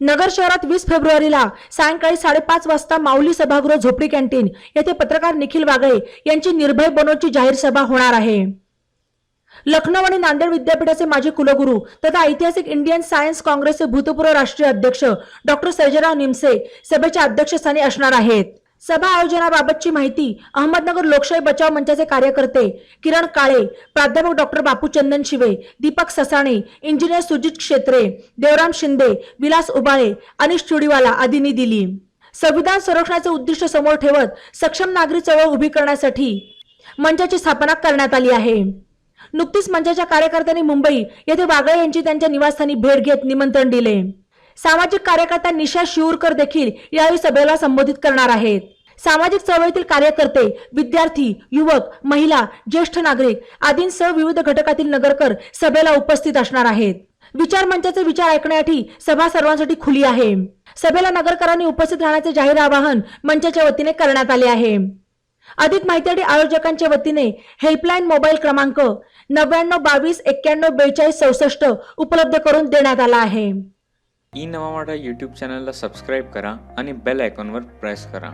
नगर शहरात वीस फेब्रुवारीला सायंकाळी साडेपाच वाजता माऊली सभागृह झोपडी कॅन्टीन येथे पत्रकार निखिल वागळे यांची निर्भय बनोची जाहीर सभा होणार आहे. लखनौ आणि नांदेड विद्यापीठाचे माजी कुलगुरू तथा ऐतिहासिक इंडियन सायन्स काँग्रेसचे भूतपूर्व राष्ट्रीय अध्यक्ष डॉक्टर सर्जेराव निमसे सभेच्या अध्यक्षस्थानी असणार आहेत. सभा आयोजनाबाबतची माहिती अहमदनगर लोकशाही बचाव मंचाचे कार्यकर्ते किरण काळे प्राध्यापक डॉक्टर बापू चंदन शिवे दीपक ससाणे इंजिनियर सुजित क्षेत्रे देवराम शिंदे विलास उबाळे अनिश चुडीवाला आदींनी दिली. संविधान संरक्षणाचे उद्दिष्ट समोर ठेवत सक्षम नागरी चळवळ उभी करण्यासाठी मंचाची स्थापना करण्यात आली आहे. नुकतीच मंचाच्या कार्यकर्त्यांनी मुंबई येथे वागळे यांची त्यांच्या निवासस्थानी भेट घेत निमंत्रण दिले. सामाजिक कार्यकर्ता निशा शिवूरकर देखील यावेळी सभेला संबोधित करणार आहेत. सामाजिक चळवळीतील कार्यकर्ते विद्यार्थी युवक महिला ज्येष्ठ नागरिक आदींसह विविध घटकातील नगरकर सभेला उपस्थित असणार आहेत. विचार मंचाचे विचार ऐकण्यासाठी सभा सर्वांसाठी खुली आहे. सभेला नगरकरांनी उपस्थित राहण्याचे जाहीर आवाहन मंचाच्या वतीने करण्यात आले आहे. अधिक माहितीसाठी आयोजकांच्या वतीने हेल्पलाईन मोबाईल क्रमांक नव्याण्णव बावीस एक्क्याण्णव बेचाळीस चौसष्ट उपलब्ध करून देण्यात आला आहे. ई नवा यूट्यूब चॅनलला सबस्क्राईब करा आणि बेल आयकॉनवर प्रेस करा.